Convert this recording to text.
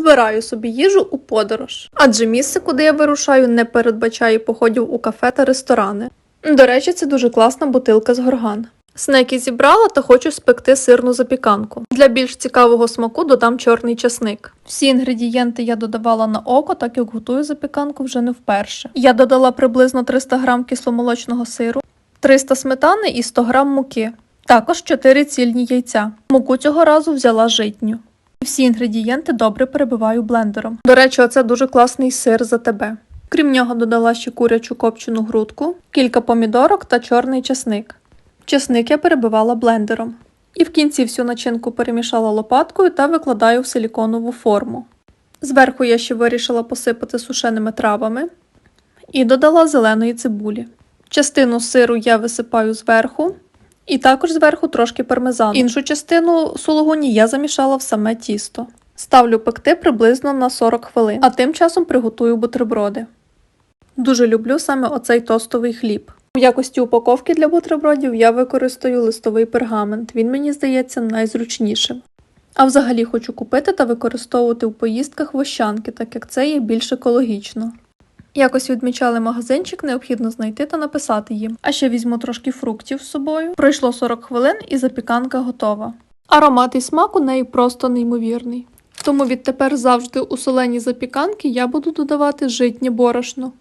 Збираю собі їжу у подорож, адже місце, куди я вирушаю, не передбачає походів у кафе та ресторани. До речі, це дуже класна бутилка з горган. Снеки зібрала та хочу спекти сирну запіканку. Для більш цікавого смаку додам чорний часник. Всі інгредієнти я додавала на око, так як готую запіканку вже не вперше. Я додала приблизно 300 г кисломолочного сиру, 300 сметани і 100 г муки. Також 4 цільні яйця. Муку цього разу взяла житню. Всі інгредієнти добре перебиваю блендером. До речі, оце дуже класний сир за тебе. Крім нього додала ще курячу копчену грудку, кілька помідорок та чорний часник. Часник я перебивала блендером. І в кінці всю начинку перемішала лопаткою та викладаю в силіконову форму. Зверху я ще вирішила посипати сушеними травами і додала зеленої цибулі. Частину сиру я висипаю зверху, і також зверху трошки пармезану. Іншу частину сулугуні я замішала в саме тісто. Ставлю пекти приблизно на 40 хвилин, а тим часом приготую бутерброди. Дуже люблю саме оцей тостовий хліб. В якості упаковки для бутербродів я використаю листовий пергамент. Він мені здається найзручнішим. А взагалі хочу купити та використовувати в поїздках вощанки, так як це є більш екологічно. Якось відмічали магазинчик, необхідно знайти та написати їм. А ще візьму трошки фруктів з собою. Пройшло 40 хвилин і запіканка готова. Аромат і смак у неї просто неймовірний. Тому відтепер завжди у солені запіканки я буду додавати житнє борошно.